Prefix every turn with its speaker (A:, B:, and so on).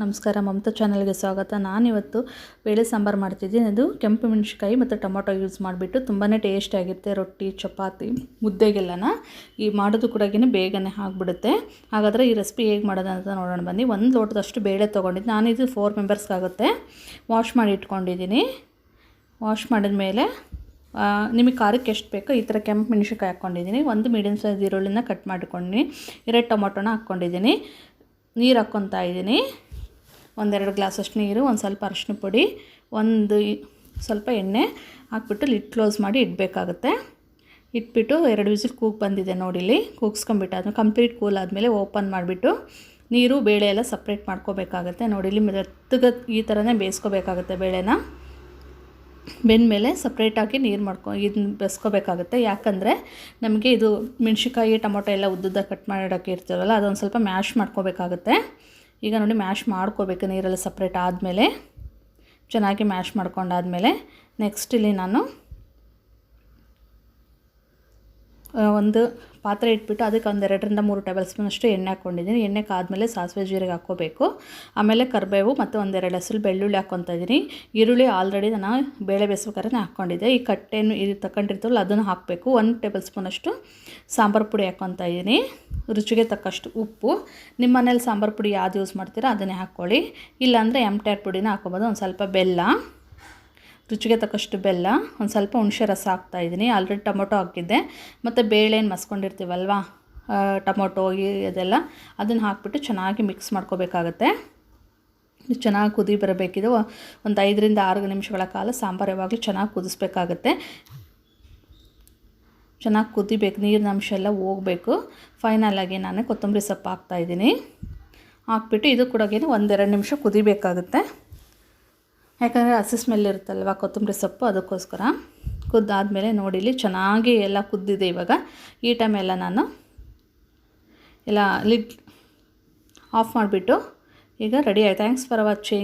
A: ನಮಸ್ಕಾರ, ಮಮತಾ ಚಾನಲ್ಗೆ ಸ್ವಾಗತ. ನಾನಿವತ್ತು ಬೇಳೆ ಸಾಂಬಾರು ಮಾಡ್ತಿದ್ದೀನಿ. ಅದು ಕೆಂಪು ಮೆಣಸಿನ್ಕಾಯಿ ಮತ್ತು ಟೊಮೊಟೊ ಯೂಸ್ ಮಾಡಿಬಿಟ್ಟು ತುಂಬಾ ಟೇಸ್ಟಾಗಿರುತ್ತೆ ರೊಟ್ಟಿ, ಚಪಾತಿ, ಮುದ್ದೆಗೆಲ್ಲನ. ಈ ಮಾಡೋದು ಕೂಡ ಬೇಗನೆ ಆಗಿಬಿಡುತ್ತೆ. ಹಾಗಾದರೆ ಈ ರೆಸಿಪಿ ಹೇಗೆ ಮಾಡೋದು ಅಂತ ನೋಡೋಣ ಬನ್ನಿ. ಒಂದು ಲೋಟದಷ್ಟು ಬೇಳೆ ತೊಗೊಂಡಿದ್ದು ಇದು ಫೋರ್ ಮೆಂಬರ್ಸ್ಗಾಗುತ್ತೆ ವಾಶ್ ಮಾಡಿ ಇಟ್ಕೊಂಡಿದ್ದೀನಿ ವಾಶ್ ಮಾಡಿದ ಮೇಲೆ ನಿಮಗೆ ಖಾರಕ್ಕೆ ಎಷ್ಟು ಬೇಕೋ ಈ ಥರ ಕೆಂಪು ಮೆಣಸಿನ್ಕಾಯಿ ಹಾಕ್ಕೊಂಡಿದ್ದೀನಿ ಒಂದು ಮೀಡಿಯಮ್ ಸೈಜ್ ಈರುಳ್ಳಿನ ಕಟ್ ಮಾಡ್ಕೊಂಡಿನಿ ಎರಡು ಟೊಮೊಟೊನ ಹಾಕ್ಕೊಂಡಿದ್ದೀನಿ ನೀರು ಹಾಕ್ಕೊತಾ ಇದ್ದೀನಿ ಒಂದೆರಡು ಗ್ಲಾಸಷ್ಟು ನೀರು, ಒಂದು ಸ್ವಲ್ಪ ಅರಶಿನ ಪುಡಿ, ಒಂದು ಸ್ವಲ್ಪ ಎಣ್ಣೆ ಹಾಕ್ಬಿಟ್ಟು ಲಿಟ್ ಕ್ಲೋಸ್ ಮಾಡಿ ಇಡಬೇಕಾಗುತ್ತೆ. ಇಟ್ಬಿಟ್ಟು ಎರಡು ವಿಸಿಲ್ ಕೂಗ್ ಬಂದಿದೆ ನೋಡಿಲಿ ಕೂಗ್ಸ್ಕೊಂಬಿಟ್ಟು ಅದನ್ನು ಕಂಪ್ಲೀಟ್ ಕೂಲ್ ಆದಮೇಲೆ ಓಪನ್ ಮಾಡಿಬಿಟ್ಟು ನೀರು, ಬೇಳೆ ಎಲ್ಲ ಸಪ್ರೇಟ್ ಮಾಡ್ಕೋಬೇಕಾಗತ್ತೆ. ನೋಡಿಲಿ ಮೆತ್ತಗ ಈ ಥರನೇ ಬೇಯಿಸ್ಕೋಬೇಕಾಗತ್ತೆ ಬೇಳೆನ. ಬೆಂದಮೇಲೆ ಸಪ್ರೇಟಾಗಿ ನೀರು ಮಾಡ್ಕೊ ಇದನ್ನ ಬೆಸ್ಕೋಬೇಕಾಗುತ್ತೆ. ಯಾಕಂದರೆ ನಮಗೆ ಇದು ಮೆಣಸಿನ್ಕಾಯಿ, ಟೊಮೊಟೊ ಎಲ್ಲ ಉದ್ದುದ್ದ ಕಟ್ ಮಾಡೋಕ್ಕೆ ಇರ್ತೀವಲ್ಲ ಅದೊಂದು ಸ್ವಲ್ಪ ಮ್ಯಾಶ್ ಮಾಡ್ಕೋಬೇಕಾಗುತ್ತೆ. ಈಗ ನೋಡಿ ಮ್ಯಾಶ್ ಮಾಡ್ಕೋಬೇಕು ನೀರೆಲ್ಲ ಸಪ್ರೇಟ್ ಆದಮೇಲೆ. ಚೆನ್ನಾಗಿ ಮ್ಯಾಶ್ ಮಾಡ್ಕೊಂಡಾದಮೇಲೆ ನೆಕ್ಸ್ಟ್ ಇಲ್ಲಿ ನಾನು ಒಂದು ಪಾತ್ರೆ ಇಟ್ಬಿಟ್ಟು ಅದಕ್ಕೆ ಒಂದು ಎರಡರಿಂದ ಮೂರು ಟೇಬಲ್ ಸ್ಪೂನಷ್ಟು ಎಣ್ಣೆ ಹಾಕ್ಕೊಂಡಿದ್ದೀನಿ. ಎಣ್ಣೆ ಕಾದ್ಮೇಲೆ ಸಾಸಿವೆ ಜೀರಿಗೆ ಹಾಕ್ಕೋಬೇಕು. ಆಮೇಲೆ ಕರಿಬೇವು ಮತ್ತು ಒಂದೆರಡು ಹಸಿಲು ಬೆಳ್ಳುಳ್ಳಿ ಹಾಕ್ಕೊತಾ ಇದ್ದೀನಿ. ಈರುಳ್ಳಿ ಆಲ್ರೆಡಿ ನಾನು ಬೇಳೆ ಬೇಯಿಸ್ಬೇಕಾದ್ರೆ ಹಾಕ್ಕೊಂಡಿದ್ದೆ. ಈ ಕಟ್ಟೆಯನ್ನು ಇದು ತಗೊಂಡಿರ್ತೀವಲ್ಲ ಅದನ್ನು ಹಾಕಬೇಕು. ಒಂದು ಟೇಬಲ್ ಸ್ಪೂನಷ್ಟು ಸಾಂಬಾರು ಪುಡಿ ಹಾಕ್ಕೊತಾ ಇದ್ದೀನಿ. ರುಚಿಗೆ ತಕ್ಕಷ್ಟು ಉಪ್ಪು. ನಿಮ್ಮ ಮನೇಲಿ ಸಾಂಬಾರು ಪುಡಿ ಯಾವ್ದು ಯೂಸ್ ಮಾಡ್ತೀರೋ ಅದನ್ನೇ ಹಾಕ್ಕೊಳ್ಳಿ. ಇಲ್ಲಾಂದರೆ ಆರ್ ಪುಡಿನ ಹಾಕ್ಕೊಬೋದು. ಒಂದು ಸ್ವಲ್ಪ ಬೆಲ್ಲ. ರುಚಿಗೆ ತಕ್ಕಷ್ಟು ಬೆಲ್ಲ. ಒಂದು ಸ್ವಲ್ಪ ಹುಣಸೆ ರಸ ಹಾಕ್ತಾಯಿದ್ದೀನಿ ಆಲ್ರೆಡಿ ಟೊಮೊಟೊ ಹಾಕಿದ್ದೆ. ಮತ್ತು ಬೇಳೆ ಏನು ಮಸ್ಕೊಂಡಿರ್ತೀವಲ್ವ ಟೊಮೊಟೊ ಇದೆಲ್ಲ ಅದನ್ನು ಹಾಕ್ಬಿಟ್ಟು ಚೆನ್ನಾಗಿ ಮಿಕ್ಸ್ ಮಾಡ್ಕೋಬೇಕಾಗತ್ತೆ. ಚೆನ್ನಾಗಿ ಕುದಿ ಬರಬೇಕಿದು. ಒಂದು ಐದರಿಂದ ಆರು ನಿಮಿಷಗಳ ಕಾಲ ಸಾಂಬಾರು ಯಾವಾಗಲೂ ಚೆನ್ನಾಗಿ ಕುದಿಸ್ಬೇಕಾಗತ್ತೆ. ಚೆನ್ನಾಗಿ ಕುದಿಬೇಕು, ನೀರಿನ ಅಂಶ ಎಲ್ಲ ಹೋಗಬೇಕು. ಫೈನಲಾಗಿ ನಾನು ಕೊತ್ತಂಬರಿ ಸೊಪ್ಪು ಹಾಕ್ತಾಯಿದ್ದೀನಿ ಹಾಕ್ಬಿಟ್ಟು ಇದು ಕೂಡ ಒಂದೆರಡು ನಿಮಿಷ ಕುದಿಬೇಕಾಗುತ್ತೆ. ಯಾಕಂದರೆ ಹಸಿ ಸ್ಮೆಲ್ ಇರುತ್ತಲ್ವ ಕೊತ್ತಂಬರಿ ಸೊಪ್ಪು, ಅದಕ್ಕೋಸ್ಕರ. ಕುದ್ದಾದಮೇಲೆ ನೋಡಿಲಿ ಚೆನ್ನಾಗಿ ಎಲ್ಲ ಕುದ್ದಿದೆ ಇವಾಗ. ಈ ಟೈಮೆಲ್ಲ ನಾನು ಎಲ್ಲ ಲಿಡ್ ಆಫ್ ಮಾಡಿಬಿಟ್ಟು ಈಗ ರೆಡಿ ಆಯ್ತು? Thanks for watching